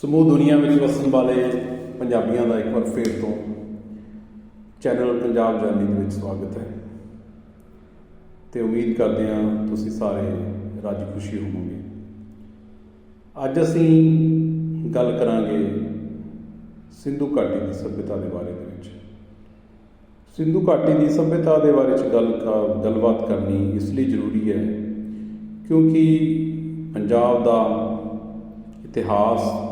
ਸਮੂਹ ਦੁਨੀਆ ਵਿੱਚ ਵਸਣ ਵਾਲੇ ਪੰਜਾਬੀਆਂ ਦਾ ਇੱਕ ਵਾਰ ਫੇਰ ਤੋਂ ਚੈਨਲ ਪੰਜਾਬ ਜਰਨੀ ਦੇ ਵਿੱਚ ਸਵਾਗਤ ਹੈ। ਤੇ ਉਮੀਦ ਕਰਦੇ ਹਾਂ ਤੁਸੀਂ ਸਾਰੇ ਰਾਜੀ ਖੁਸ਼ੀ ਹੋਵੋਗੇ। ਅੱਜ ਅਸੀਂ ਗੱਲ ਕਰਾਂਗੇ ਸਿੰਧੂ ਘਾਟੀ ਦੀ ਸਭਿਅਤਾ ਦੇ ਬਾਰੇ ਦੇ ਵਿੱਚ। ਸਿੰਧੂ ਘਾਟੀ ਦੀ ਸਭਿਅਤਾ ਦੇ ਬਾਰੇ ਚ ਗੱਲ ਕ- ਗੱਲਬਾਤ ਕਰਨੀ ਇਸ ਲਈ ਜ਼ਰੂਰੀ ਹੈ ਕਿਉਂਕਿ ਪੰਜਾਬ ਦਾ ਇਤਿਹਾਸ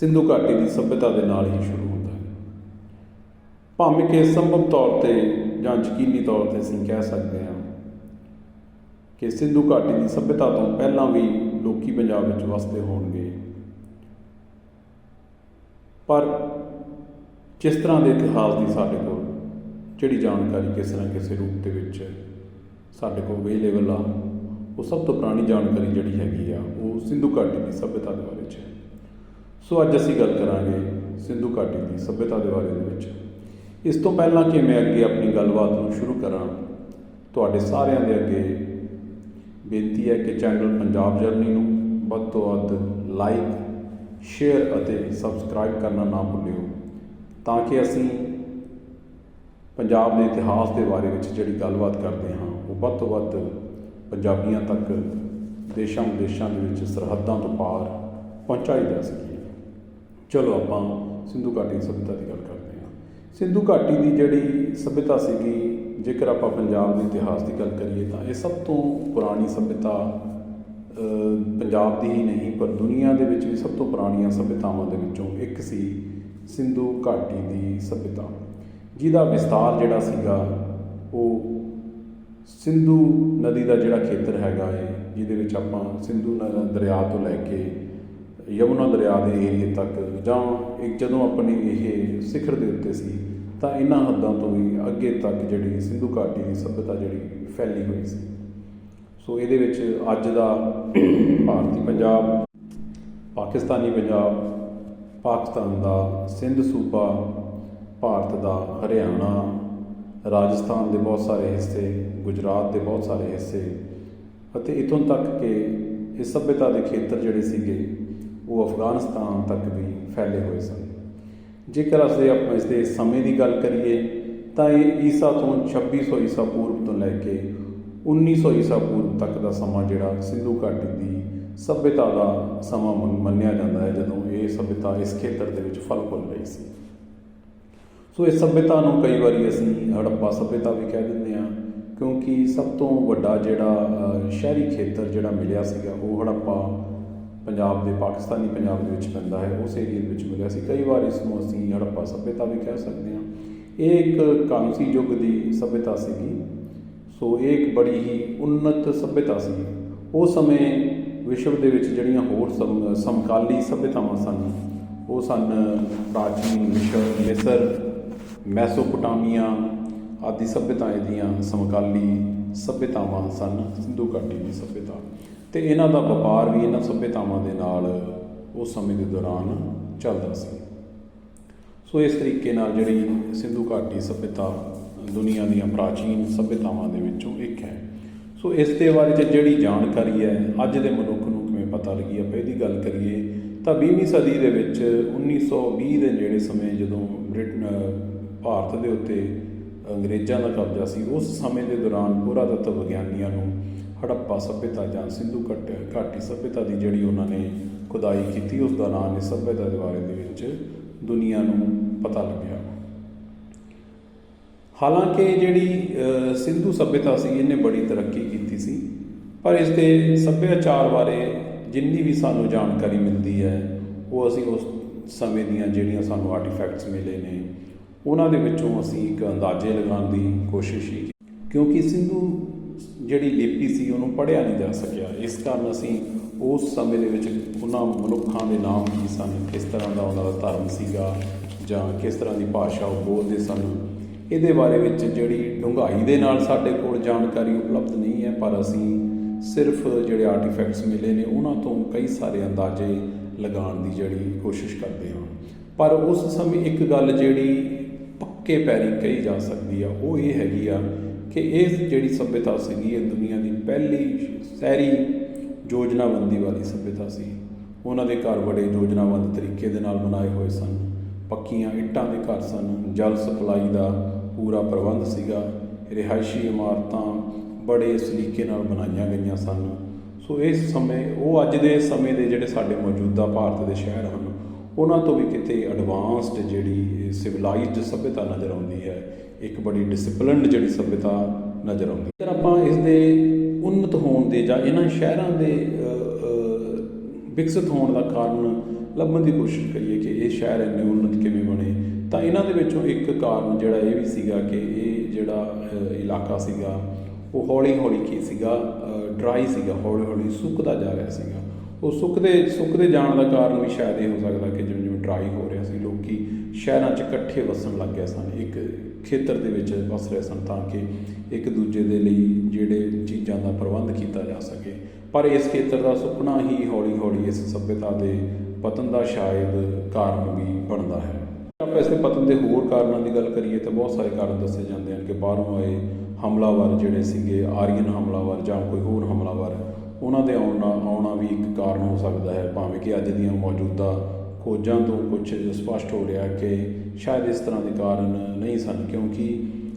ਸਿੰਧੂ ਘਾਟੀ ਦੀ ਸਭਿਅਤਾ ਦੇ ਨਾਲ ਹੀ ਸ਼ੁਰੂ ਹੁੰਦਾ ਹੈ। ਭਾਵੇਂ ਕਿ ਸੰਭਵ ਤੌਰ ਤੇ ਜਾਂ ਯਕੀਨੀ ਤੌਰ ਤੇ ਅਸੀਂ ਕਹਿ ਸਕਦੇ ਹਾਂ ਕਿ ਸਿੰਧੂ ਘਾਟੀ ਦੀ ਸਭਿਅਤਾ ਤੋਂ ਪਹਿਲਾਂ ਵੀ ਲੋਕੀ ਪੰਜਾਬ ਵਿੱਚ ਵਸਦੇ ਹੋਣਗੇ। ਪਰ ਜਿਸ ਤਰ੍ਹਾਂ ਦੇ ਇਤਿਹਾਸ ਦੀ ਸਾਡੇ ਕੋਲ ਜਿਹੜੀ ਜਾਣਕਾਰੀ ਕਿਸੇ ਨਾ ਕਿਸੇ ਰੂਪ ਦੇ ਵਿੱਚ ਸਾਡੇ ਕੋਲ ਅਵੇਲੇਬਲ ਆ, ਉਹ ਸਭ ਤੋਂ ਪੁਰਾਣੀ ਜਾਣਕਾਰੀ ਜਿਹੜੀ ਹੈਗੀ ਆ, ਉਹ ਸਿੰਧੂ ਘਾਟੀ ਦੀ ਸਭਿਅਤਾ ਦੇ ਬਾਰੇ 'ਚ ਹੈ। ਸੋ ਅੱਜ ਅਸੀਂ ਗੱਲ ਕਰਾਂਗੇ ਸਿੰਧੂ ਘਾਟੀ ਦੀ ਸਭਿਅਤਾ ਦੇ ਬਾਰੇ ਦੇ ਵਿੱਚ। ਇਸ ਤੋਂ ਪਹਿਲਾਂ ਕਿ ਮੈਂ ਅੱਗੇ ਆਪਣੀ ਗੱਲਬਾਤ ਨੂੰ ਸ਼ੁਰੂ ਕਰਾਂ, ਤੁਹਾਡੇ ਸਾਰਿਆਂ ਦੇ ਅੱਗੇ ਬੇਨਤੀ ਹੈ ਕਿ ਚੈਨਲ ਪੰਜਾਬ ਜਰਨੀ ਨੂੰ ਵੱਧ ਤੋਂ ਵੱਧ ਲਾਈਕ, ਸ਼ੇਅਰ ਅਤੇ ਸਬਸਕ੍ਰਾਈਬ ਕਰਨਾ ਨਾ ਭੁੱਲਿਓ, ਤਾਂ ਕਿ ਅਸੀਂ ਪੰਜਾਬ ਦੇ ਇਤਿਹਾਸ ਦੇ ਬਾਰੇ ਵਿੱਚ ਜਿਹੜੀ ਗੱਲਬਾਤ ਕਰਦੇ ਹਾਂ, ਉਹ ਵੱਧ ਤੋਂ ਵੱਧ ਪੰਜਾਬੀਆਂ ਤੱਕ ਦੇਸ਼ਾਂ ਵਿਦੇਸ਼ਾਂ ਦੇ ਵਿੱਚ ਸਰਹੱਦਾਂ ਤੋਂ ਪਾਰ ਪਹੁੰਚਾਈ ਜਾ ਸਕੇ ਚਲੋ ਆਪਾਂ ਸਿੰਧੂ ਘਾਟੀ ਦੀ ਸਭਿਅਤਾ ਦੀ ਗੱਲ ਕਰਦੇ ਹਾਂ। ਸਿੰਧੂ ਘਾਟੀ ਦੀ ਜਿਹੜੀ ਸਭਿਅਤਾ ਸੀਗੀ, ਜੇਕਰ ਆਪਾਂ ਪੰਜਾਬ ਦੇ ਇਤਿਹਾਸ ਦੀ ਗੱਲ ਕਰੀਏ ਤਾਂ ਇਹ ਸਭ ਤੋਂ ਪੁਰਾਣੀ ਸਭਿਅਤਾ ਪੰਜਾਬ ਦੀ ਹੀ ਨਹੀਂ, ਪਰ ਦੁਨੀਆ ਦੇ ਵਿੱਚ ਵੀ ਸਭ ਤੋਂ ਪੁਰਾਣੀਆਂ ਸਭਿਅਤਾਵਾਂ ਦੇ ਵਿੱਚੋਂ ਇੱਕ ਸੀ ਸਿੰਧੂ ਘਾਟੀ ਦੀ ਸਭਿਅਤਾ। ਜਿਹਦਾ ਵਿਸਤਾਰ ਜਿਹੜਾ ਸੀਗਾ, ਉਹ ਸਿੰਧੂ ਨਦੀ ਦਾ ਜਿਹੜਾ ਖੇਤਰ ਹੈਗਾ ਏ, ਜਿਹਦੇ ਵਿੱਚ ਆਪਾਂ ਸਿੰਧੂ ਨ- ਦਰਿਆ ਤੋਂ ਲੈ ਕੇ ਯਮੁਨਾ ਦਰਿਆ ਦੇ ਏਰੀਏ ਤੱਕ ਜਾਂ ਇੱਕ ਜਦੋਂ ਆਪਣੀ ਇਹ ਸਿਖਰ ਦੇ ਉੱਤੇ ਸੀ, ਤਾਂ ਇਹਨਾਂ ਹੱਦਾਂ ਤੋਂ ਵੀ ਅੱਗੇ ਤੱਕ ਜਿਹੜੀ ਸਿੰਧੂ ਘਾਟੀ ਦੀ ਸਭਿਅਤਾ ਜਿਹੜੀ ਫੈਲੀ ਹੋਈ ਸੀ। ਸੋ ਇਹਦੇ ਵਿੱਚ ਅੱਜ ਦਾ ਭਾਰਤੀ ਪੰਜਾਬ, ਪਾਕਿਸਤਾਨੀ ਪੰਜਾਬ, ਪਾਕਿਸਤਾਨ ਦਾ ਸਿੰਧ ਸੂਬਾ, ਭਾਰਤ ਦਾ ਹਰਿਆਣਾ, ਰਾਜਸਥਾਨ ਦੇ ਬਹੁਤ ਸਾਰੇ ਹਿੱਸੇ, ਗੁਜਰਾਤ ਦੇ ਬਹੁਤ ਸਾਰੇ ਹਿੱਸੇ ਅਤੇ ਇਥੋਂ ਤੱਕ ਕਿ ਇਹ ਸਭਿਅਤਾ ਦੇ ਖੇਤਰ ਜਿਹੜੇ ਸੀਗੇ ਉਹ ਅਫਗਾਨਿਸਤਾਨ ਤੱਕ ਵੀ ਫੈਲੇ ਹੋਏ ਸਨ। ਜੇਕਰ ਅਸੀਂ ਆਪਾਂ ਇਸ ਦੇ ਸਮੇਂ ਦੀ ਗੱਲ ਕਰੀਏ, ਤਾਂ ਇਹ ਈਸਾ ਤੋਂ 2600 ਈਸਾ ਪੂਰਵ ਤੋਂ ਲੈ ਕੇ 1900 ਈਸਾ ਪੂਰਵ ਤੱਕ ਦਾ ਸਮਾਂ ਜਿਹੜਾ ਸਿੰਧੂ ਘਾਟੀ ਦੀ ਸਭਿਅਤਾ ਦਾ ਸਮਾਂ ਮੰਨ- ਮੰਨਿਆ ਜਾਂਦਾ ਹੈ, ਜਦੋਂ ਇਹ ਸਭਿਅਤਾ ਇਸ ਖੇਤਰ ਦੇ ਵਿੱਚ ਫਲ ਫੁੱਲ ਰਹੀ ਸੀ। ਸੋ ਇਸ ਸਭਿਅਤਾ ਨੂੰ ਕਈ ਵਾਰੀ ਅਸੀਂ ਹੜੱਪਾ ਸਭਿਅਤਾ ਵੀ ਕਹਿ ਦਿੰਦੇ ਹਾਂ, ਕਿਉਂਕਿ ਸਭ ਤੋਂ ਵੱਡਾ ਜਿਹੜਾ ਸ਼ਹਿਰੀ ਖੇਤਰ ਜਿਹੜਾ ਮਿਲਿਆ ਸੀਗਾ, ਉਹ ਹੜੱਪਾ ਪੰਜਾਬ ਦੇ, ਪਾਕਿਸਤਾਨੀ ਪੰਜਾਬ ਦੇ ਵਿੱਚ ਪੈਂਦਾ ਹੈ। ਉਸ ਏਰੀਆ ਦੇ ਵਿੱਚ ਮਿਲਿਆ ਸੀ। ਕਈ ਵਾਰ ਇਸ ਨੂੰ ਅਸੀਂ ਹੜੱਪਾ ਸਭਿਅਤਾ ਵੀ ਕਹਿ ਸਕਦੇ ਹਾਂ। ਇਹ ਇੱਕ ਕਾਂਸੀ ਯੁੱਗ ਦੀ ਸਭਿਅਤਾ ਸੀਗੀ। ਸੋ ਇਹ ਇੱਕ ਬੜੀ ਹੀ ਉન્નਤ ਸਭਿਅਤਾ ਸੀ। ਉਸ ਸਮੇਂ ਵਿਸ਼ਵ ਦੇ ਵਿੱਚ ਜਿਹੜੀਆਂ ਹੋਰ ਸਮ- ਸਮਕਾਲੀ ਸਭਿਅਤਾਵਾਂ ਸਨ, ਉਹ ਸਨ ਪ੍ਰਾਚੀਨ ਮਿਸ਼ਰ ਮਿਸਰ, ਮੈਸੋਪੋਟਾਮੀਆ ਆਦਿ ਸਭਿਅਤਾ ਦੀਆਂ ਸਮਕਾਲੀ ਸਭਿਅਤਾਵਾਂ ਸਨ। ਸਿੰਧੂ ਘਾਟੀ ਦੀ ਸਭਿਅਤਾ। ਤੇ ਇਹਨਾਂ ਦਾ ਵਪਾਰ ਵੀ ਇਹਨਾਂ ਸਭਿਅਤਾਵਾਂ ਦੇ ਨਾਲ ਉਸ ਸਮੇਂ ਦੇ ਦੌਰਾਨ ਚੱਲਦਾ ਸੀ। ਸੋ ਇਸ ਤਰੀਕੇ ਨਾਲ ਜਿਹੜੀ ਸਿੰਧੂ ਘਾਟੀ ਸਭਿਅਤਾ ਦੁਨੀਆ ਦੀਆਂ ਪ੍ਰਾਚੀਨ ਸਭਿਅਤਾਵਾਂ ਦੇ ਵਿੱਚੋਂ ਇੱਕ ਹੈ। ਸੋ ਇਸ ਦੇ ਬਾਰੇ 'ਚ ਜਿਹੜੀ ਜਾਣਕਾਰੀ ਹੈ, ਅੱਜ ਦੇ ਮਨੁੱਖ ਨੂੰ ਕਿਵੇਂ ਪਤਾ ਲੱਗੀ? ਆਪਾਂ ਇਹਦੀ ਗੱਲ ਕਰੀਏ ਤਾਂ 20ਵੀਂ ਸਦੀ ਦੇ ਵਿੱਚ 1920 ਦੇ ਨੇੜੇ ਸਮੇਂ ਜਦੋਂ ਬ੍ਰਿਟਨ, ਭਾਰਤ ਦੇ ਉੱਤੇ ਅੰਗਰੇਜ਼ਾਂ ਦਾ ਕਬਜ਼ਾ ਸੀ, ਉਸ ਸਮੇਂ ਦੇ ਦੌਰਾਨ ਪੁਰਾਤੱਤਵ ਵਿਗਿਆਨੀਆਂ ਨੂੰ ਹੜੱਪਾ ਸਭਿਅਤਾ ਜਾਂ ਸਿੰਧੂ ਘਾਟ ਘਾਟੀ ਸਭਿਅਤਾ ਦੀ ਜਿਹੜੀ ਉਹਨਾਂ ਨੇ ਖੁਦਾਈ ਕੀਤੀ, ਉਸ ਦਾ ਦੌਰਾਨ ਇਸ ਸਭਿਅਤਾ ਦੇ ਬਾਰੇ ਦੇ ਵਿੱਚ ਦੁਨੀਆ ਨੂੰ ਪਤਾ ਲੱਗਿਆ ਹਾਲਾਂਕਿ ਜਿਹੜੀ ਸਿੰਧੂ ਸਭਿਅਤਾ ਸੀ, ਇਹਨੇ ਬੜੀ ਤਰੱਕੀ ਕੀਤੀ ਸੀ, ਪਰ ਇਸ ਦੇ ਸੱਭਿਆਚਾਰ ਬਾਰੇ ਜਿੰਨੀ ਵੀ ਸਾਨੂੰ ਜਾਣਕਾਰੀ ਮਿਲਦੀ ਹੈ, ਉਹ ਅਸੀਂ ਉਸ ਸਮੇਂ ਦੀਆਂ ਜਿਹੜੀਆਂ ਸਾਨੂੰ ਆਰਟੀਫੈਕਟਸ ਮਿਲੇ ਨੇ, ਉਹਨਾਂ ਦੇ ਵਿੱਚੋਂ ਅਸੀਂ ਇੱਕ ਅੰਦਾਜ਼ੇ ਲਗਾਉਣ ਦੀ ਕੋਸ਼ਿਸ਼ ਹੀ ਕੀਤੀ। ਕਿਉਂਕਿ ਸਿੰਧੂ ਜਿਹੜੀ ਲਿਪੀ ਸੀ, ਉਹਨੂੰ ਪੜ੍ਹਿਆ ਨਹੀਂ ਜਾ ਸਕਿਆ। ਇਸ ਕਾਰਨ ਅਸੀਂ ਉਸ ਸਮੇਂ ਦੇ ਵਿੱਚ ਉਹਨਾਂ ਮਨੁੱਖਾਂ ਦੇ ਨਾਮ ਕੀ ਸਨ? ਕਿਸ ਤਰ੍ਹਾਂ ਦਾ ਉਹਨਾਂ ਦਾ ਧਰਮ ਸੀਗਾ? ਜਾਂ ਕਿਸ ਤਰ੍ਹਾਂ ਦੀ ਭਾਸ਼ਾ ਉਹ ਬੋਲਦੇ ਸਨ? ਇਹਦੇ ਬਾਰੇ ਵਿੱਚ ਜਿਹੜੀ ਡੂੰਘਾਈ ਦੇ ਨਾਲ ਸਾਡੇ ਕੋਲ ਜਾਣਕਾਰੀ ਉਪਲਬਧ ਨਹੀਂ ਹੈ, ਪਰ ਅਸੀਂ ਸਿਰਫ ਜਿਹੜੇ ਆਰਟੀਫੈਕਟਸ ਮਿਲੇ ਨੇ, ਉਹਨਾਂ ਤੋਂ ਕਈ ਸਾਰੇ ਅੰਦਾਜ਼ੇ ਲਗਾਉਣ ਦੀ ਜਿਹੜੀ ਕੋਸ਼ਿਸ਼ ਕਰਦੇ ਹਾਂ। ਪਰ ਉਸ ਸਮੇਂ ਇੱਕ ਗੱਲ ਜਿਹੜੀ ਪੱਕੇ ਪੈਰੀ ਕਹੀ ਜਾ ਸਕਦੀ ਆ, ਉਹ ਇਹ ਹੈਗੀ ਆ ਕਿ ਇਹ ਜਿਹੜੀ ਸਭਿਅਤਾ ਸੀਗੀ ਇਹ ਦੁਨੀਆ ਦੀ ਪਹਿਲੀ ਸ਼ਹਿਰੀ ਯੋਜਨਾਬੰਦੀ ਵਾਲੀ ਸਭਿਅਤਾ ਸੀ। ਉਹਨਾਂ ਦੇ ਘਰ ਬੜੇ ਯੋਜਨਾਬੰਦ ਤਰੀਕੇ ਦੇ ਨਾਲ ਬਣਾਏ ਹੋਏ ਸਨ। ਪੱਕੀਆਂ ਇੱਟਾਂ ਦੇ ਘਰ ਸਨ। ਜਲ ਸਪਲਾਈ ਦਾ ਪੂਰਾ ਪ੍ਰਬੰਧ ਸੀਗਾ। ਰਿਹਾਇਸ਼ੀ ਇਮਾਰਤਾਂ ਬੜੇ ਸਲੀਕੇ ਨਾਲ ਬਣਾਈਆਂ ਗਈਆਂ ਸਨ। ਸੋ ਇਸ ਸਮੇਂ, ਉਹ ਅੱਜ ਦੇ ਸਮੇਂ ਦੇ ਜਿਹੜੇ ਸਾਡੇ ਮੌਜੂਦਾ ਭਾਰਤ ਦੇ ਸ਼ਹਿਰ ਹਨ, ਉਹਨਾਂ ਤੋਂ ਵੀ ਕਿਤੇ ਐਡਵਾਂਸਡ ਜਿਹੜੀ ਸਿਵਲਾਈਜ਼ਡ ਸਭਿਅਤਾ ਨਜ਼ਰ ਆਉਂਦੀ ਹੈ। ਇੱਕ ਬੜੀ ਡਿਸਪਲਿਨਡ ਜਿਹੜੀ ਸਭਿਤਾ ਨਜ਼ਰ ਆਉਂਦੀ। ਹੈ ਆਪਾਂ ਇਸ ਦੇ ਉન્નਤ ਹੋਣ ਦੇ ਜਾਂ ਇਹਨਾਂ ਸ਼ਹਿਰਾਂ ਦੇ ਵਿਕਸਿਤ ਹੋਣ ਦਾ ਕਾਰਨ ਲੱਭਣ ਦੀ ਕੋਸ਼ਿਸ਼ ਕਰੀਏ ਕਿ ਇਹ ਸ਼ਹਿਰ ਇੰਨੇ ਉન્નਤ ਕਿਵੇਂ ਬਣੇ, ਤਾਂ ਇਹਨਾਂ ਦੇ ਵਿੱਚੋਂ ਇੱਕ ਕਾਰਨ ਜਿਹੜਾ ਇਹ ਵੀ ਸੀਗਾ ਕਿ ਇਹ ਜਿਹੜਾ ਇਲਾਕਾ ਸੀਗਾ, ਉਹ ਹੌਲੀ-ਹੌਲੀ ਕੀ ਸੀਗਾ ਡਰਾਈ ਸੀਗਾ, ਹੌਲੀ-ਹੌਲੀ ਸੁੱਕਦਾ ਜਾ ਰਿਹਾ ਸੀਗਾ। ਉਹ ਸੁੱਕਦੇ ਸੁੱਕਦੇ ਜਾਣ ਦਾ ਕਾਰਨ ਵੀ ਸ਼ਾਇਦ ਇਹ ਹੋ ਸਕਦਾ ਕਿ ਜਿਵੇਂ ਜਿਵੇਂ ਡਰਾਈ ਹੋ ਰਿਹਾ ਸੀ, ਲੋਕੀ ਸ਼ਹਿਰਾਂ 'ਚ ਇਕੱਠੇ ਵਸਣ ਲੱਗ ਗਏ ਸਨ। ਇੱਕ ਖੇਤਰ ਦੇ ਵਿੱਚ ਵਸ ਰਹੇ ਸਨ ਤਾਂ ਕਿ ਇੱਕ ਦੂਜੇ ਦੇ ਲਈ ਜਿਹੜੇ ਚੀਜ਼ਾਂ ਦਾ ਪ੍ਰਬੰਧ ਕੀਤਾ ਜਾ ਸਕੇ। ਪਰ ਇਸ ਖੇਤਰ ਦਾ ਸੁਪਨਾ ਹੀ ਹੌਲੀ ਹੌਲੀ ਇਸ ਸਭਿਅਤਾ ਦੇ ਪਤਨ ਦਾ ਸ਼ਾਇਦ ਕਾਰਨ ਵੀ ਬਣਦਾ ਹੈ। ਆਪਾਂ ਇਸਦੇ ਪਤਨ ਦੇ ਹੋਰ ਕਾਰਨਾਂ ਦੀ ਗੱਲ ਕਰੀਏ ਤਾਂ ਬਹੁਤ ਸਾਰੇ ਕਾਰਨ ਦੱਸੇ ਜਾਂਦੇ ਹਨ ਕਿ ਬਾਹਰੋਂ ਆਏ ਹਮਲਾਵਰ ਜਿਹੜੇ ਸੀਗੇ, ਆਰੀਅਨ ਹਮਲਾਵਰ ਜਾਂ ਕੋਈ ਹੋਰ ਹਮਲਾਵਰ, ਉਹਨਾਂ ਦੇ ਆਉਣਾ ਆਉਣਾ ਵੀ ਇੱਕ ਕਾਰਨ ਹੋ ਸਕਦਾ ਹੈ। ਭਾਵੇਂ ਕਿ ਅੱਜ ਦੀਆਂ ਮੌਜੂਦਾ ਖੋਜਾਂ ਤੋਂ ਕੁਝ ਸਪਸ਼ਟ ਹੋ ਰਿਹਾ ਕਿ ਸ਼ਾਇਦ ਇਸ ਤਰ੍ਹਾਂ ਦੇ ਕਾਰਨ ਨਹੀਂ ਸਨ, ਕਿਉਂਕਿ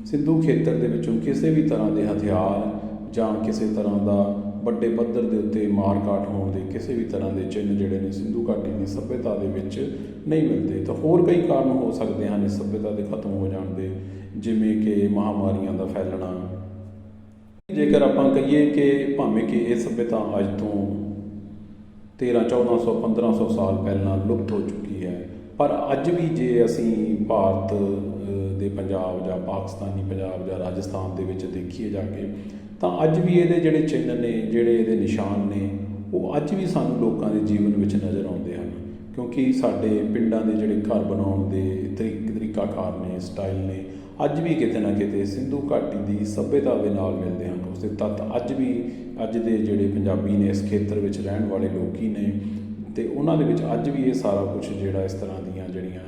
ਸਿੰਧੂ ਖੇਤਰ ਦੇ ਵਿੱਚੋਂ ਕਿਸੇ ਵੀ ਤਰ੍ਹਾਂ ਦੇ ਹਥਿਆਰ ਜਾਂ ਕਿਸੇ ਤਰ੍ਹਾਂ ਦਾ ਵੱਡੇ ਪੱਧਰ ਦੇ ਉੱਤੇ ਮਾਰਕਾਟ ਹੋਣ ਦੇ ਕਿਸੇ ਵੀ ਤਰ੍ਹਾਂ ਦੇ ਚਿੰਨ੍ਹ ਜਿਹੜੇ ਨੇ ਸਿੰਧੂ ਘਾਟੀ ਦੀ ਸਭਿਅਤਾ ਦੇ ਵਿੱਚ ਨਹੀਂ ਮਿਲਦੇ, ਤਾਂ ਹੋਰ ਕਈ ਕਾਰਨ ਹੋ ਸਕਦੇ ਹਨ ਇਸ ਸਭਿਅਤਾ ਦੇ ਖਤਮ ਹੋ ਜਾਣ ਦੇ, ਜਿਵੇਂ ਕਿ ਮਹਾਮਾਰੀਆਂ ਦਾ ਫੈਲਣਾ। ਜੇਕਰ ਆਪਾਂ ਕਹੀਏ ਕਿ ਭਾਵੇਂ ਕਿ ਇਹ ਸਭਿਅਤਾ ਅੱਜ ਤੋਂ 13 1400 1500 ਸਾਲ ਪਹਿਲਾਂ ਲੁਪਤ ਹੋ ਚੁੱਕੀ ਪਰ ਅੱਜ ਵੀ ਜੇ ਅਸੀਂ ਭਾਰਤ ਦੇ ਪੰਜਾਬ ਜਾਂ ਪਾਕਿਸਤਾਨੀ ਪੰਜਾਬ ਜਾਂ ਰਾਜਸਥਾਨ ਦੇ ਵਿੱਚ ਦੇਖੀਏ ਜਾ ਕੇ, ਤਾਂ ਅੱਜ ਵੀ ਇਹਦੇ ਜਿਹੜੇ ਚਿੰਨ੍ਹ ਨੇ, ਜਿਹੜੇ ਇਹਦੇ ਨਿਸ਼ਾਨ ਨੇ, ਉਹ ਅੱਜ ਵੀ ਸਾਨੂੰ ਲੋਕਾਂ ਦੇ ਜੀਵਨ ਵਿੱਚ ਨਜ਼ਰ ਆਉਂਦੇ ਹਨ। ਕਿਉਂਕਿ ਸਾਡੇ ਪਿੰਡਾਂ ਦੇ ਜਿਹੜੇ ਘਰ ਬਣਾਉਣ ਦੇ ਤਰੀਕ, ਤਰੀਕਾਕਾਰ ਨੇ, ਸਟਾਈਲ ਨੇ, ਅੱਜ ਵੀ ਕਿਤੇ ਨਾ ਕਿਤੇ ਸਿੰਧੂ ਘਾਟੀ ਦੀ ਸੱਭਿਅਤਾ ਦੇ ਨਾਲ ਮਿਲਦੇ ਹਨ। ਉਸ ਦੇ ਤੱਤ ਅੱਜ ਵੀ ਅੱਜ ਦੇ ਜਿਹੜੇ ਪੰਜਾਬੀ ਨੇ, ਇਸ ਖੇਤਰ ਵਿੱਚ ਰਹਿਣ ਵਾਲੇ ਲੋਕੀ ਨੇ ਤੇ ਉਹਨਾਂ ਦੇ ਵਿੱਚ ਅੱਜ ਵੀ ਇਹ ਸਾਰਾ ਕੁਝ ਜਿਹੜਾ ਇਸ ਤਰ੍ਹਾਂ ਦੀਆਂ ਜਿਹੜੀਆਂ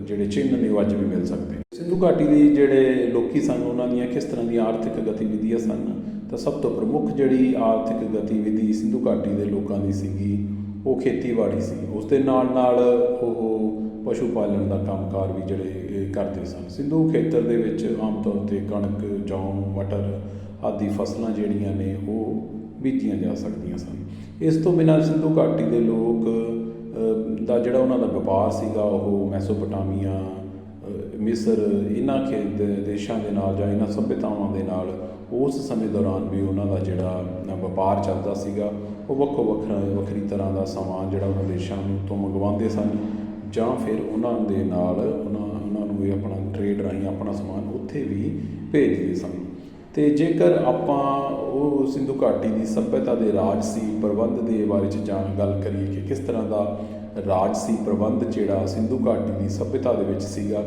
ਜਿਹੜੇ ਚਿੰਨ੍ਹ ਨੇ ਉਹ ਅੱਜ ਵੀ ਮਿਲ ਸਕਦੇ ਸਿੰਧੂ ਘਾਟੀ ਦੇ ਜਿਹੜੇ ਲੋਕੀ ਸਨ, ਉਹਨਾਂ ਦੀਆਂ ਕਿਸ ਤਰ੍ਹਾਂ ਦੀਆਂ ਆਰਥਿਕ ਗਤੀਵਿਧੀਆਂ ਸਨ? ਤਾਂ ਸਭ ਤੋਂ ਪ੍ਰਮੁੱਖ ਜਿਹੜੀ ਆਰਥਿਕ ਗਤੀਵਿਧੀ ਸਿੰਧੂ ਘਾਟੀ ਦੇ ਲੋਕਾਂ ਦੀ ਸੀਗੀ, ਉਹ ਖੇਤੀਬਾੜੀ ਸੀ। ਉਸ ਦੇ ਨਾਲ ਨਾਲ ਉਹ ਪਸ਼ੂ ਪਾਲਣ ਦਾ ਕੰਮਕਾਰ ਵੀ ਜਿਹੜੇ ਕਰਦੇ ਸਨ। ਸਿੰਧੂ ਖੇਤਰ ਦੇ ਵਿੱਚ ਆਮ ਤੌਰ ਤੇ ਕਣਕ, ਜੌਂ, ਮਟਰ ਆਦਿ ਫਸਲਾਂ ਜਿਹੜੀਆਂ ਨੇ, ਉਹ ਬੀਜੀਆਂ ਜਾ ਸਕਦੀਆਂ ਸਨ। ਇਸ ਤੋਂ ਬਿਨਾਂ ਸਿੰਧੂ ਘਾਟੀ ਦੇ ਲੋਕ ਦਾ ਜਿਹੜਾ ਉਹਨਾਂ ਦਾ ਵਪਾਰ ਸੀਗਾ, ਉਹ ਮੈਸੋਪੋਟਾਮੀਆ ਮਿਸਰ, ਇਹਨਾਂ ਖੇਤ ਦੇਸ਼ਾਂ ਦੇ ਨਾਲ ਜਾਂ ਇਹਨਾਂ ਸਭਿਅਤਾਵਾਂ ਦੇ ਨਾਲ, ਉਸ ਸਮੇਂ ਦੌਰਾਨ ਵੀ ਉਹਨਾਂ ਦਾ ਜਿਹੜਾ ਵਪਾਰ ਚੱਲਦਾ ਸੀਗਾ, ਉਹ ਵੱਖੋ ਵੱਖਰਾ, ਵੱਖਰੀ ਤਰ੍ਹਾਂ ਦਾ ਸਮਾਨ ਜਿਹੜਾ ਉਹਨਾਂ ਦੇਸ਼ਾਂ ਨੂੰ ਤੋਂ ਮੰਗਵਾਉਂਦੇ ਸਨ। ਜਾਂ ਫਿਰ ਉਹਨਾਂ ਦੇ ਨਾਲ ਉਹਨਾਂ ਉਹਨਾਂ ਨੂੰ ਇਹ ਆਪਣਾ ਟ੍ਰੇਡ ਰਾਹੀਂ ਆਪਣਾ ਸਮਾਨ ਉੱਥੇ ਵੀ ਭੇਜਦੇ ਸਨ। ਤੇ ਜੇਕਰ ਆਪਾਂ ਉਹ ਸਿੰਧੂ ਘਾਟੀ ਦੀ ਸਭਿਅਤਾ ਦੇ ਰਾਜ ਸੀ ਪ੍ਰਬੰਧ ਦੇ ਬਾਰੇ ਚ ਜਾਣ ਗੱਲ ਕਰੀਏ ਕਿ ਕਿਸ ਤਰ੍ਹਾਂ ਦਾ ਰਾਜ ਸੀ ਪ੍ਰਬੰਧ ਜਿਹੜਾ ਸਿੰਧੂ ਘਾਟੀ ਦੀ ਸਭਿਅਤਾ ਦੇ ਵਿੱਚ ਸੀਗਾ,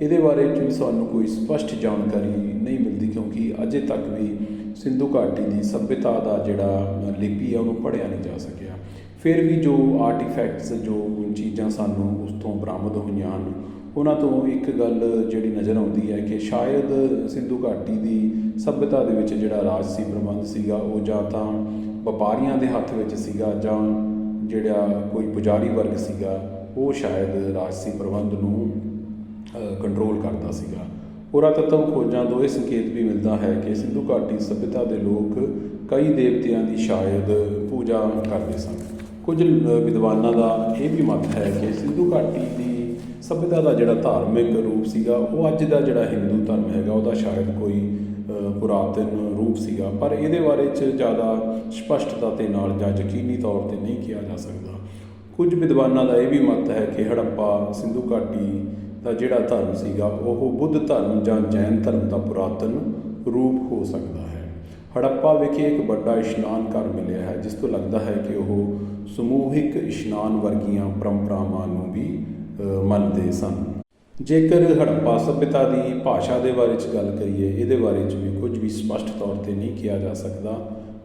ਇਹਦੇ ਬਾਰੇ ਚ ਵੀ ਸਾਨੂੰ ਕੋਈ ਸਪਸ਼ਟ ਜਾਣਕਾਰੀ ਨਹੀਂ ਮਿਲਦੀ ਕਿਉਂਕਿ ਅਜੇ ਤੱਕ ਵੀ ਸਿੰਧੂ ਘਾਟੀ ਦੀ ਸਭਿਅਤਾ ਦਾ ਜਿਹੜਾ ਲਿਪੀ ਆ ਉਹਨੂੰ ਪੜ੍ਹਿਆ ਨਹੀਂ ਜਾ ਸਕਿਆ। ਫਿਰ ਵੀ ਜੋ ਆਰਟੀਫੈਕਟਸ ਜੋ ਚੀਜ਼ਾਂ ਸਾਨੂੰ ਉਸ ਤੋਂ ਬਰਾਮਦ ਹੋਈਆਂ ਹਨ, ਉਹਨਾਂ ਤੋਂ ਇੱਕ ਗੱਲ ਜਿਹੜੀ ਨਜ਼ਰ ਆਉਂਦੀ ਹੈ ਕਿ ਸ਼ਾਇਦ ਸਿੰਧੂ ਘਾਟੀ ਦੀ ਸਭਿਅਤਾ ਦੇ ਵਿੱਚ ਜਿਹੜਾ ਰਾਜਸੀ ਪ੍ਰਬੰਧ ਸੀਗਾ, ਉਹ ਜਾਂ ਤਾਂ ਵਪਾਰੀਆਂ ਦੇ ਹੱਥ ਵਿੱਚ ਸੀਗਾ ਜਾਂ ਜਿਹੜਾ ਕੋਈ ਪੁਜਾਰੀ ਵਰਗ ਸੀਗਾ, ਉਹ ਸ਼ਾਇਦ ਰਾਜਸੀ ਪ੍ਰਬੰਧ ਨੂੰ ਕੰਟਰੋਲ ਕਰਦਾ ਸੀਗਾ। ਪੁਰਾਤਤਵ ਖੋਜਾਂ ਤੋਂ ਇਹ ਸੰਕੇਤ ਵੀ ਮਿਲਦਾ ਹੈ ਕਿ ਸਿੰਧੂ ਘਾਟੀ ਸਭਿਅਤਾ ਦੇ ਲੋਕ ਕਈ ਦੇਵਤਿਆਂ ਦੀ ਸ਼ਾਇਦ ਪੂਜਾ ਕਰਦੇ ਸਨ। ਕੁਝ ਵਿਦਵਾਨਾਂ ਦਾ ਇਹ ਵੀ ਮਤ ਹੈ ਕਿ ਸਿੰਧੂ ਘਾਟੀ ਦੀ ਸਭਿਅਤਾ ਦਾ ਜਿਹੜਾ ਧਾਰਮਿਕ ਰੂਪ ਸੀਗਾ, ਉਹ ਅੱਜ ਦਾ ਜਿਹੜਾ ਹਿੰਦੂ ਧਰਮ ਹੈਗਾ, ਉਹਦਾ ਸ਼ਾਇਦ ਕੋਈ ਪੁਰਾਤਨ ਰੂਪ ਸੀਗਾ। ਪਰ ਇਹਦੇ ਬਾਰੇ ਚ ਜ਼ਿਆਦਾ ਸਪਸ਼ਟਤਾ ਤੇ ਨਾਲ ਜਾਂ ਯਕੀਨੀ ਤੌਰ ਤੇ ਨਹੀਂ ਕਿਹਾ ਜਾ ਸਕਦਾ। ਕੁਝ ਵਿਦਵਾਨਾਂ ਦਾ ਇਹ ਵੀ ਮਤ ਹੈ ਕਿ ਹੜੱਪਾ, ਸਿੰਧੂ ਘਾਟੀ ਦਾ ਜਿਹੜਾ ਧਰਮ ਸੀਗਾ, ਉਹ ਬੁੱਧ ਧਰਮ ਜਾਂ ਜੈਨ ਧਰਮ ਦਾ ਪੁਰਾਤਨ ਰੂਪ ਹੋ ਸਕਦਾ ਹੈ। ਹੜੱਪਾ ਵਿਖੇ ਇੱਕ ਵੱਡਾ ਇਸ਼ਨਾਨ ਘਰ ਮਿਲਿਆ ਹੈ, ਜਿਸ ਤੋਂ ਲੱਗਦਾ ਹੈ ਕਿ ਉਹ ਸਮੂਹਿਕ ਇਸ਼ਨਾਨ ਵਰਗੀਆਂ ਪਰੰਪਰਾਵਾਂ ਨੂੰ ਵੀ ਮੰਨਦੇ ਸਨ। ਜੇਕਰ ਹੜੱਪਾ ਸਭਿਅਤਾ ਦੀ ਭਾਸ਼ਾ ਦੇ ਬਾਰੇ ਚ ਗੱਲ ਕਰੀਏ ਇਹਦੇ ਬਾਰੇ ਚ ਵੀ ਕੁਝ ਵੀ ਸਪਸ਼ਟ ਤੌਰ ਤੇ ਨਹੀਂ ਕਿਹਾ ਜਾ ਸਕਦਾ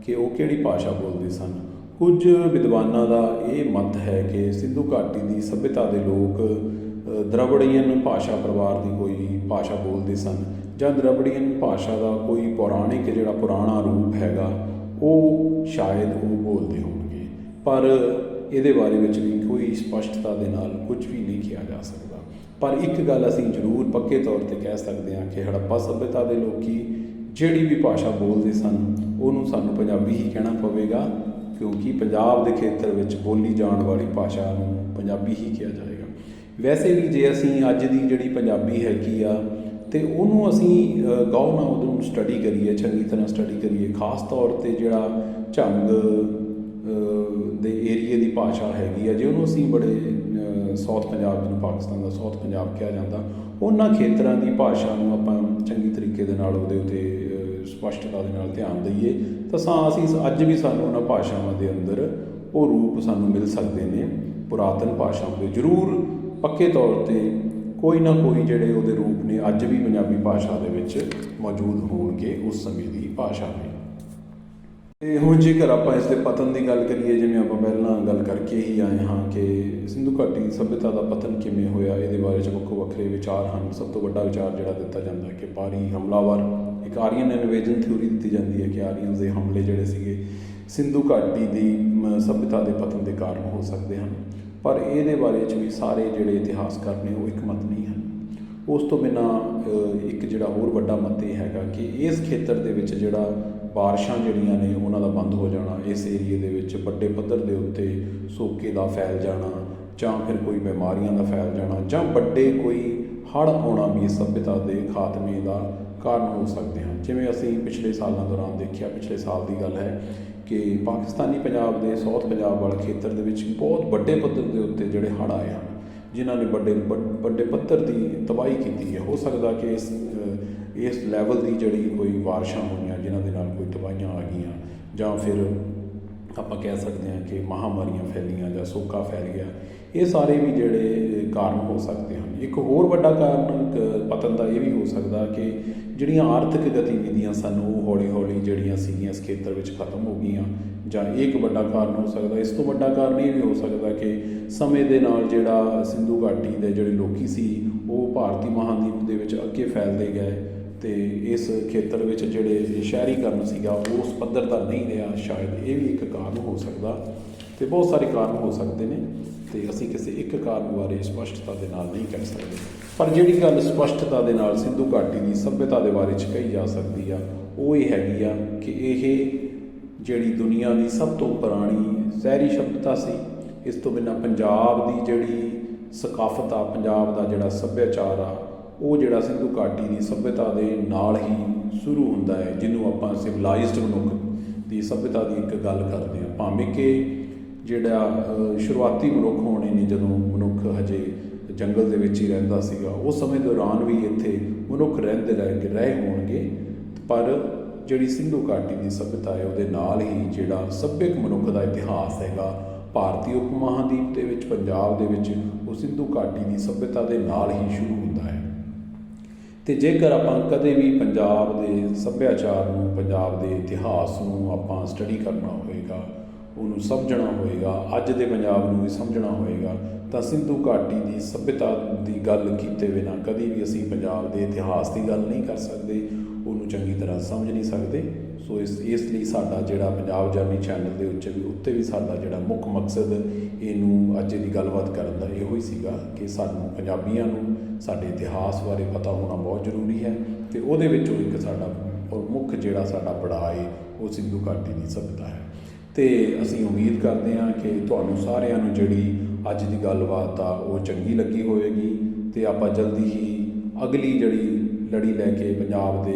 ਕਿ ਉਹ ਕਿਹੜੀ ਭਾਸ਼ਾ ਬੋਲਦੇ ਸਨ। ਕੁਝ ਵਿਦਵਾਨਾਂ ਦਾ ਇਹ ਮਤ ਹੈ ਕਿ ਸਿੰਧੂ ਘਾਟੀ ਦੀ ਸਭਿਅਤਾ ਦੇ ਲੋਕ ਅ, ਭਾਸ਼ਾ ਪਰਿਵਾਰ ਦੀ ਕੋਈ ਭਾਸ਼ਾ ਬੋਲਦੇ ਸਨ ਜਾਂ ਦ੍ਰਵੜੀਅਨ ਭਾਸ਼ਾ ਦਾ ਕੋਈ ਪੌਰਾਣਿਕ ਜਿਹੜਾ ਪੁਰਾਣਾ ਰੂਪ ਹੈਗਾ ਉਹ ਸ਼ਾਇਦ ਉਹ ਬੋਲਦੇ ਹੋਣਗੇ। ਪਰ ਇਹਦੇ ਬਾਰੇ ਵਿੱਚ ਵੀ ਕੋਈ ਸਪਸ਼ਟਤਾ ਦੇ ਨਾਲ ਕੁਝ ਵੀ ਨਹੀਂ ਕਿਹਾ ਜਾ ਸਕਦਾ। ਪਰ ਇੱਕ ਗੱਲ ਅਸੀਂ ਜ਼ਰੂਰ ਪੱਕੇ ਤੌਰ ਤੇ ਕਹਿ ਸਕਦੇ ਹਾਂ ਕਿ ਹੜੱਪਾ ਸਭਿਅਤਾ ਦੇ ਲੋਕੀ ਜਿਹੜੀ ਵੀ ਭਾਸ਼ਾ ਬੋਲਦੇ ਸਨ ਉਹਨੂੰ ਸਾਨੂੰ ਪੰਜਾਬੀ ਹੀ ਕਹਿਣਾ ਪਵੇਗਾ ਕਿਉਂਕਿ ਪੰਜਾਬ ਦੇ ਖੇਤਰ ਵਿੱਚ ਬੋਲੀ ਜਾਣ ਵਾਲੀ ਭਾਸ਼ਾ ਨੂੰ ਪੰਜਾਬੀ ਹੀ ਕਿਹਾ ਜਾਏਗਾ। ਵੈਸੇ ਵੀ ਜੇ ਅਸੀਂ ਅੱਜ ਦੀ ਜਿਹੜੀ ਪੰਜਾਬੀ ਹੈਗੀ ਆ ਤੇ ਉਹਨੂੰ ਅਸੀਂ ਅ, ਨਾ ਨਾਲ ਉਹਨੂੰ ਸਟੱਡੀ ਕਰੀਏ ਚੰਗੀ ਤਰ੍ਹਾਂ ਸਟੱਡੀ ਕਰੀਏ ਖਾਸ ਤੌਰ ਤੇ ਜਿਹੜਾ ਝੰਗ ਦੇ ਏਰੀਏ ਦੀ ਭਾਸ਼ਾ ਹੈਗੀ ਆ ਜੇ ਉਹਨੂੰ ਅਸੀਂ ਬੜੇ ਸਾਊਥ ਪੰਜਾਬ ਜਿਹਨੂੰ ਪਾਕਿਸਤਾਨ ਦਾ ਸਾਊਥ ਪੰਜਾਬ ਕਿਹਾ ਜਾਂਦਾ। ਉਹਨਾਂ ਖੇਤਰਾਂ ਦੀ ਭਾਸ਼ਾ ਨੂੰ ਆਪਾਂ ਚੰਗੀ ਤਰੀਕੇ ਦੇ ਨਾਲ ਉਹਦੇ ਉਤੇ ਅ, ਸਪਸ਼ਟਤਾ ਦੇ ਨਾਲ ਧਿਆਨ ਦਈਏ ਤਾਂ ਸਾਂ ਅਸੀਂ ਅੱਜ ਵੀ ਸਾਨੂੰ ਉਹਨਾਂ ਭਾਸ਼ਾਵਾਂ ਦੇ ਅੰਦਰ ਉਹ ਰੂਪ ਸਾਨੂੰ ਮਿਲ ਸਕਦੇ ਨੇ। ਪੁਰਾਤਨ ਭਾਸ਼ਾਵਾਂ ਦੇ ਜ਼ਰੂਰ ਪੱਕੇ ਤੌਰ ਤੇ ਕੋਈ ਨਾ ਕੋਈ ਜਿਹੜੇ ਉਹਦੇ ਰੂਪ ਨੇ ਅੱਜ ਵੀ ਪੰਜਾਬੀ ਭਾਸ਼ਾ ਦੇ ਵਿੱਚ ਮੌਜੂਦ ਹੋਣਗੇ ਉਸ ਸਮੇਂ ਦੀ ਭਾਸ਼ਾ ਨੇ। ਤੇ ਹੁਣ ਜੇਕਰ ਆਪਾਂ ਇਸ ਦੇ ਪਤਨ ਦੀ ਗੱਲ ਕਰੀਏ ਜਿਵੇਂ ਆਪਾਂ ਪਹਿਲਾਂ ਗੱਲ ਕਰਕੇ ਹੀ ਆਏ ਹਾਂ ਕਿ ਸਿੰਧੂ ਘਾਟੀ ਸਭਿਅਤਾ ਦਾ ਪਤਨ ਕਿਵੇਂ ਹੋਇਆ ਇਹਦੇ ਬਾਰੇ ਚ ਵੱਖੋ ਵੱਖਰੇ ਵਿਚਾਰ ਹਨ। ਸਭ ਤੋਂ ਵੱਡਾ ਵਿਚਾਰ ਜਿਹੜਾ ਦਿੱਤਾ ਜਾਂਦਾ ਹੈ ਕਿ ਪਾਰੀ ਹਮਲਾਵਰ ਇੱਕ ਆਰੀਅਨ ਇਨਵੇਜਨ ਥਿਊਰੀ ਦਿੱਤੀ ਜਾਂਦੀ ਹੈ ਕਿ ਆਰੀਅਨਸ ਦੇ ਹਮਲੇ ਜਿਹੜੇ ਸੀਗੇ ਸਿੰਧੂ ਘਾਟੀ ਦੀ ਮ, ਸਭਿਅਤਾ ਦੇ ਪਤਨ ਦੇ ਕਾਰਨ ਹੋ ਸਕਦੇ ਹਨ। ਪਰ ਇਹਦੇ ਬਾਰੇ ਚ ਵੀ ਸਾਰੇ ਜਿਹੜੇ ਇਤਿਹਾਸਕਾਰ ਨੇ ਉਹ ਇੱਕ ਮਤ ਨਹੀਂ ਹਨ। ਉਸ ਤੋਂ ਬਿਨਾ ਇੱਕ ਜਿਹੜਾ ਹੋਰ ਵੱਡਾ ਮਤ ਇਹ ਹੈਗਾ ਕਿ ਇਸ ਖੇਤਰ ਦੇ ਵਿੱਚ ਜਿਹੜਾ ਬਾਰਿਸ਼ਾਂ ਜਿਹੜੀਆਂ ਨੇ ਉਹਨਾਂ ਦਾ ਬੰਦ ਹੋ ਜਾਣਾ, ਇਸ ਏਰੀਏ ਦੇ ਵਿੱਚ ਵੱਡੇ ਪੱਧਰ ਦੇ ਉੱਤੇ ਸੋਕੇ ਦਾ ਫੈਲ ਜਾਣਾ ਜਾਂ ਫਿਰ ਕੋਈ ਬਿਮਾਰੀਆਂ ਦਾ ਫੈਲ ਜਾਣਾ ਜਾਂ ਵੱਡੇ ਕੋਈ ਹੜ੍ਹ ਆਉਣਾ ਵੀ ਇਸ ਸਭਿਅਤਾ ਦੇ ਖਾਤਮੇ ਦਾ ਕਾਰਨ ਹੋ ਸਕਦੇ ਹਨ। ਜਿਵੇਂ ਅਸੀਂ ਪਿਛਲੇ ਸਾਲਾਂ ਦੌਰਾਨ ਦੇਖਿਆ, ਪਿਛਲੇ ਸਾਲ ਦੀ ਗੱਲ ਹੈ ਕਿ ਪਾਕਿਸਤਾਨੀ ਪੰਜਾਬ ਦੇ ਸਾਊਥ ਪੰਜਾਬ ਵਾਲੇ ਖੇਤਰ ਦੇ ਵਿੱਚ ਬਹੁਤ ਵੱਡੇ ਪੱਧਰ ਦੇ ਉੱਤੇ ਜਿਹੜੇ ਹੜ੍ਹ ਆਏ ਹਨ। ਜਿਨ੍ਹਾਂ ਨੇ ਵੱਡੇ ਵੱਡ- ਵੱਡੇ ਪੱਧਰ ਦੀ ਤਬਾਹੀ ਕੀਤੀ ਹੈ। ਹੋ ਸਕਦਾ ਕਿ ਇਸ ਇਸ ਲੈਵਲ ਦੀ ਜਿਹੜੀ ਕੋਈ ਬਾਰਿਸ਼ਾਂ ਹੋਈਆਂ, ਜਿਨ੍ਹਾਂ ਦੇ ਨਾਲ ਕੋਈ ਤਬਾਹੀਆਂ ਆ ਗਈਆਂ, ਜਾਂ ਫਿਰ ਆਪਾਂ ਕਹਿ ਸਕਦੇ ਹਾਂ ਕਿ ਮਹਾਮਾਰੀਆਂ ਫੈਲੀਆਂ ਜਾਂ ਸੋਕਾ ਫੈਲ ਗਿਆ, ਇਹ ਸਾਰੇ ਵੀ ਜਿਹੜੇ ਕਾਰਨ ਹੋ ਸਕਦੇ ਹਨ। ਇੱਕ ਹੋਰ ਵੱਡਾ ਕਾਰਨ ਕ- ਪਤਨ ਦਾ ਇਹ ਵੀ ਹੋ ਸਕਦਾ ਕਿ ਜਿਹੜੀਆਂ ਆਰਥਿਕ ਗਤੀਵਿਧੀਆਂ ਸਨ ਉਹ ਹੌਲੀ-ਹੌਲੀ ਜਿਹੜੀਆਂ ਸੀਗੀਆਂ ਇਸ ਖੇਤਰ ਵਿੱਚ ਖਤਮ ਹੋ ਗਈਆਂ, ਜਾਂ ਇਹ ਇੱਕ ਵੱਡਾ ਕਾਰਨ ਹੋ ਸਕਦਾ, ਇਸ ਤੋਂ ਵੱਡਾ ਕਾਰਨ ਇਹ ਵੀ ਹੋ ਸਕਦਾ ਕਿ ਸਮੇਂ ਦੇ ਨਾਲ ਜਿਹੜਾ ਸਿੰਧੂ ਘਾਟੀ ਦੇ ਜਿਹੜੇ ਲੋਕੀ ਸੀ, ਉਹ ਭਾਰਤੀ ਮਹਾਦੀਪ ਦੇ ਵਿੱਚ ਅੱਗੇ ਫੈਲਦੇ ਗਏ ਤੇ ਇਸ ਖੇਤਰ ਵਿੱਚ ਜਿਹੜੇ ਸ਼ਹਿਰੀਕਰਨ ਸੀਗਾ, ਉਹ ਉਸ ਪੱਧਰ ਦਾ ਨਹੀਂ ਰਿਹਾ। ਸ਼ਾਇਦ ਇਹ ਵੀ ਇੱਕ ਕਾਰਨ ਹੋ ਸਕਦਾ ਤੇ ਬਹੁਤ ਸਾਰੇ ਕਾਰਨ ਹੋ ਸਕਦੇ ਨੇ ਤੇ ਅਸੀਂ ਕਿਸੇ ਇੱਕ ਕਾਰਨ ਬਾਰੇ ਸਪਸ਼ਟਤਾ ਦੇ ਨਾਲ ਨਹੀਂ ਕਹਿ ਸਕਦੇ। ਪਰ ਜਿਹੜੀ ਗੱਲ ਸਪਸ਼ਟਤਾ ਦੇ ਨਾਲ ਸਿੰਧੂ ਘਾਟੀ ਦੀ ਸਭਿਅਤਾ ਦੇ ਬਾਰੇ ਚ ਕਹੀ ਜਾ ਸਕਦੀ ਆ, ਉਹ ਇਹ ਹੈਗੀ ਆ ਕਿ ਇਹ ਜਿਹੜੀ ਦੁਨੀਆ ਦੀ ਸਭ ਤੋਂ ਪੁਰਾਣੀ ਸ਼ਹਿਰੀ ਸਭਿਅਤਾ ਸੀ, ਇਸ ਤੋਂ ਬਿਨਾਂ ਪੰਜਾਬ ਦੀ ਜਿਹੜੀ ਸਕਾਫਤ ਆ ਪੰਜਾਬ ਦਾ ਜਿਹੜਾ ਸੱਭਿਆਚਾਰ ਆ, ਉਹ ਜਿਹੜਾ ਸਿੰਧੂ ਘਾਟੀ ਦੀ ਸਭਿਅਤਾ ਦੇ ਨਾਲ ਹੀ ਸ਼ੁਰੂ ਹੁੰਦਾ ਹੈ, ਜਿਹਨੂੰ ਆਪਾਂ ਸਿਵਲਾਈਜ਼ਡ ਮਨੁੱਖ ਦੀ ਸਭਿਅਤਾ ਦੀ ਇੱਕ ਗੱਲ ਕਰਦੇ ਹਾਂ। ਭਾਵੇਂ ਕਿ ਜਿਹੜਾ ਸ਼ੁਰੂਆਤੀ ਮਨੁੱਖ ਹੋਣੇ ਨੇ, ਜਦੋਂ ਮਨੁੱਖ ਹਜੇ ਜੰਗਲ ਦੇ ਵਿੱਚ ਹੀ ਰਹਿੰਦਾ ਸੀਗਾ, ਉਸ ਸਮੇਂ ਦੌਰਾਨ ਵੀ ਇੱਥੇ ਮਨੁੱਖ ਰਹਿੰਦੇ ਰਹਿ ਰਹੇ ਹੋਣਗੇ। ਪਰ ਜਿਹੜੀ ਸਿੰਧੂ ਘਾਟੀ ਦੀ ਸਭਿਅਤਾ ਹੈ, ਉਹਦੇ ਨਾਲ ਹੀ ਜਿਹੜਾ ਸੱਭਿਅਕ ਮਨੁੱਖ ਦਾ ਇਤਿਹਾਸ ਹੈਗਾ, ਭਾਰਤੀ ਉਪ ਮਹਾਦੀਪ ਦੇ ਵਿੱਚ, ਪੰਜਾਬ ਦੇ ਵਿੱਚ, ਉਹ ਸਿੰਧੂ ਘਾਟੀ ਦੀ ਸਭਿਅਤਾ ਦੇ ਨਾਲ ਹੀ ਸ਼ੁਰੂ ਹੁੰਦਾ ਹੈ। ਤੇ ਜੇਕਰ ਆਪਾਂ ਕਦੇ ਵੀ ਪੰਜਾਬ ਦੇ ਸੱਭਿਆਚਾਰ ਨੂੰ, ਪੰਜਾਬ ਦੇ ਇਤਿਹਾਸ ਨੂੰ ਆਪਾਂ ਸਟੱਡੀ ਕਰਨਾ ਹੋਏਗਾ ਉਹਨੂੰ ਸਮਝਣਾ ਹੋਏਗਾ, ਅੱਜ ਦੇ ਪੰਜਾਬ ਨੂੰ ਵੀ ਸਮਝਣਾ ਹੋਏਗਾ, ਤਾਂ ਸਿੰਧੂ ਘਾਟੀ ਦੀ ਸਭਿਅਤਾ ਦੀ ਗੱਲ ਕੀਤੇ ਬਿਨਾ ਕਦੀ ਵੀ ਅਸੀਂ ਪੰਜਾਬ ਦੇ ਇਤਿਹਾਸ ਦੀ ਗੱਲ ਨਹੀਂ ਕਰ ਸਕਦੇ, ਉਹਨੂੰ ਚੰਗੀ ਤਰ੍ਹਾਂ ਸਮਝ ਨਹੀਂ ਸਕਦੇ। ਸੋ ਇਸ ਇਸ ਲਈ ਸਾਡਾ ਜਿਹੜਾ ਪੰਜਾਬ ਜਰਨੀ ਚੈਨਲ ਦੇ ਉੱਤੇ ਵੀ ਉੱਤੇ ਵੀ ਸਾਡਾ ਜਿਹੜਾ ਮੁੱਖ ਮਕਸਦ ਇਹਨੂੰ ਅੱਜ ਦੀ ਗੱਲਬਾਤ ਕਰਨ ਦਾ ਇਹੋ ਹੀ ਸੀਗਾ ਕਿ ਸਾਨੂੰ ਪੰਜਾਬੀਆਂ ਨੂੰ ਸਾਡੇ ਇਤਿਹਾਸ ਬਾਰੇ ਪਤਾ ਹੋਣਾ ਬਹੁਤ ਜ਼ਰੂਰੀ ਹੈ ਤੇ ਉਹਦੇ ਵਿੱਚੋਂ ਇੱਕ ਸਾਡਾ ਔਰ ਮੁੱਖ ਜਿਹੜਾ ਸਾਡਾ ਪੜਾਅ ਹੈ, ਉਹ ਸਿੰਧੂ ਘਾਟੀ ਦੀ ਸਭਿਅਤਾ ਹੈ। ਤੇ ਅਸੀਂ ਉਮੀਦ ਕਰਦੇ ਹਾਂ ਕਿ ਤੁਹਾਨੂੰ ਸਾਰਿਆਂ ਨੂੰ ਜਿਹੜੀ ਅੱਜ ਦੀ ਗੱਲਬਾਤ ਆ, ਉਹ ਚੰਗੀ ਲੱਗੀ ਹੋਵੇਗੀ ਤੇ ਆਪਾਂ ਜਲਦੀ ਹੀ ਅਗਲੀ ਜਿਹੜੀ ਲੜੀ ਲੈ ਕੇ ਪੰਜਾਬ ਦੇ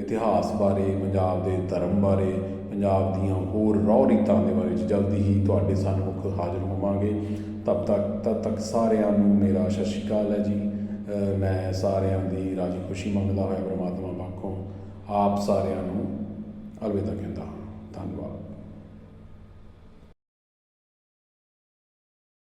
ਇਤਿਹਾਸ ਬਾਰੇ, ਪੰਜਾਬ ਦੇ ਧਰਮ ਬਾਰੇ, ਪੰਜਾਬ ਦੀਆਂ ਹੋਰ ਰੌ ਰੀਤਾਂ ਦੇ ਬਾਰੇ 'ਚ ਜਲਦੀ ਹੀ ਤੁਹਾਡੇ ਸਾਹਮਣੇ ਹਾਜ਼ਰ ਹੋਵਾਂਗੇ। ਤਬ ਤੱਕ, ਤਦ ਤੱਕ ਸਾਰਿਆਂ ਨੂੰ ਮੇਰਾ ਸਤਿ ਸ਼੍ਰੀ ਅਕਾਲ ਹੈ ਜੀ। ਮੈਂ ਸਾਰਿਆਂ ਦੀ ਰਾਜੀ ਖੁਸ਼ੀ ਮੰਗਦਾ ਹੋਇਆ ਪ੍ਰਮਾਤਮਾ ਪਾਖੋਂ ਆਪ ਸਾਰਿਆਂ ਨੂੰ ਅਲਵਿਦਾ ਕਹਿੰਦਾ ਹਾਂ। ਧੰਨਵਾਦ।